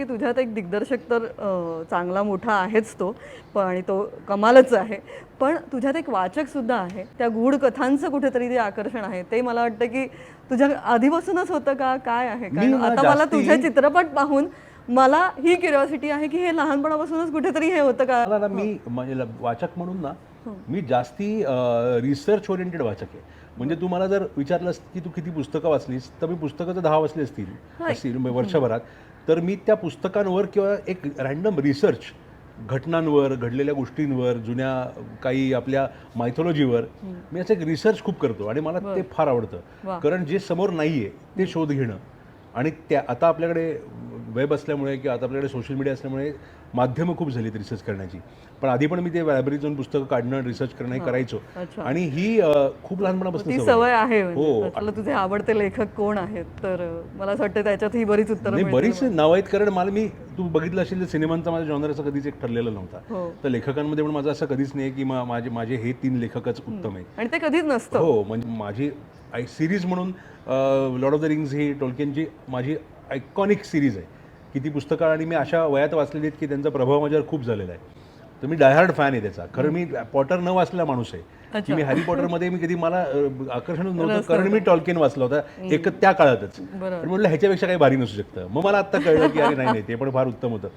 की तुझ्यात एक दिग्दर्शक तर चांगला मोठा आहेच तो पण आणि तो कमालच आहे. पण तुझ्यात एक वाचक सुद्धा आहे. त्या गूढ कथांचं कुठेतरी ते आकर्षण आहे ते मला वाटतं की तुझ्या आधीपासूनच होतं का? काय आहे? कारण आता मला जास्ती- तुझे चित्रपट पाहून मला ही क्युरिओसिटी आहे की हे लहानपणापासूनच कुठेतरी हे होतं का? मी म्हणजे वाचक म्हणून ना मी जास्ती रिसर्च ओरिएंटेड वाचक आहे. म्हणजे तू मला जर विचारलंस की तू किती पुस्तकं वाचलीस तर मी पुस्तकं तर दहा वाचली असतील असतील म्हणजे वर्षभरात. तर मी त्या पुस्तकांवर किंवा एक रॅन्डम रिसर्च घटनांवर घडलेल्या गोष्टींवर जुन्या काही आपल्या मायथॉलॉजीवर मी असं एक रिसर्च खूप करतो आणि मला ते फार. आवडतं. कारण जे समोर नाही आहे ते शोध घेणं आणि त्या आता आपल्याकडे वेब असल्यामुळे किंवा आता आपल्याकडे सोशल मीडिया असल्यामुळे माध्यमं खूप झालीत रिसर्च करण्याची. पण आधी पण मी ते लायब्ररीत जाऊन पुस्तकं काढणं रिसर्च करणं हे करायचो. आणि ही खूप लहानपणापासून सवय आहे. म्हणजे. हो. तुझे आवडते लेखक कोण आहेत? तर मला असं वाटतं त्याच्यात ही बरीच उत्तरं. बरीच नावं आहेत. कारण मला मी तू बघितलं असेल तर सिनेमांचा माझ्या जॉनर असं कधीच एक ठरलेला नव्हता. हो. तर लेखकांमध्ये पण माझं असं कधीच नाही की माझे माझे हे तीन लेखकच उत्तम आहेत. आणि ते कधीच नसतं. हो म्हणजे माझी सिरीज म्हणून लॉर्ड ऑफ द रिंग्स ही टोल्कियनची माझी आयकॉनिक सिरीज आहे. की ती पुस्तकं आणि मी अशा वयात वाचलेली आहेत की त्यांचा प्रभाव माझ्यावर खूप झालेला आहे. तर मी डायहार्ड फॅन आहे त्याचा. खरं मी पॉटर न वाचलेला माणूस आहे. की मी हॅरी पॉटरमध्ये मी कधी मला आकर्षणच नव्हतं. कारण मी टॉल्कियन वाचला होता. एक त्या काळातच. म्हटलं ह्याच्यापेक्षा काही भारी नसू शकतं. मग मला आता कळलं की अरे नाही नाही ते पण फार उत्तम होतं.